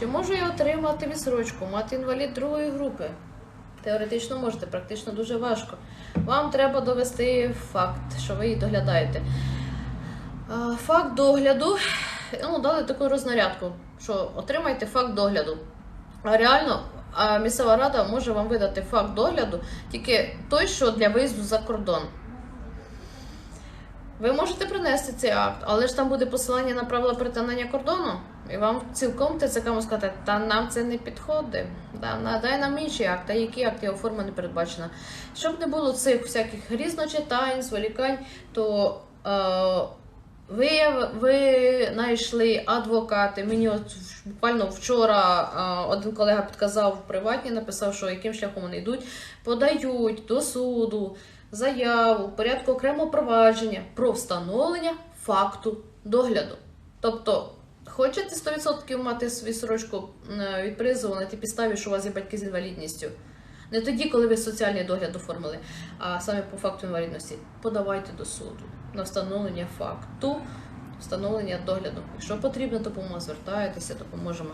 Чи можу я отримати відсрочку, мати інвалід другої групи? Теоретично можете, практично дуже важко. Вам треба довести факт, що ви її доглядаєте. Факт догляду. Ну, дали таку рознарядку, що отримайте факт догляду. А реально, місцева рада може вам видати факт догляду тільки той, що для виїзду за кордон. Ви можете принести цей акт, але ж там буде посилання на правила перетинання кордону, і вам цілком ТЦК може сказати, та нам це не підходить. Да, надай нам інший акт, а який акт його форма не передбачена. Щоб не було цих всяких різночитань, зволікань, то е, ви, ви знайшли адвокати. Мені от буквально вчора е, один колега підказав в приватні, написав, що яким шляхом вони йдуть, подають до суду заяву в порядку окремого провадження про встановлення факту догляду. Тобто, хочете 100% мати свою сорочку е, від призову на тій підставі, що у вас є батьки з інвалідністю. Не тоді, коли ви соціальний догляд оформили, а саме по факту інвалідності. Подавайте до суду на встановлення факту, встановлення догляду. Якщо потрібна допомога, звертайтеся, допоможемо.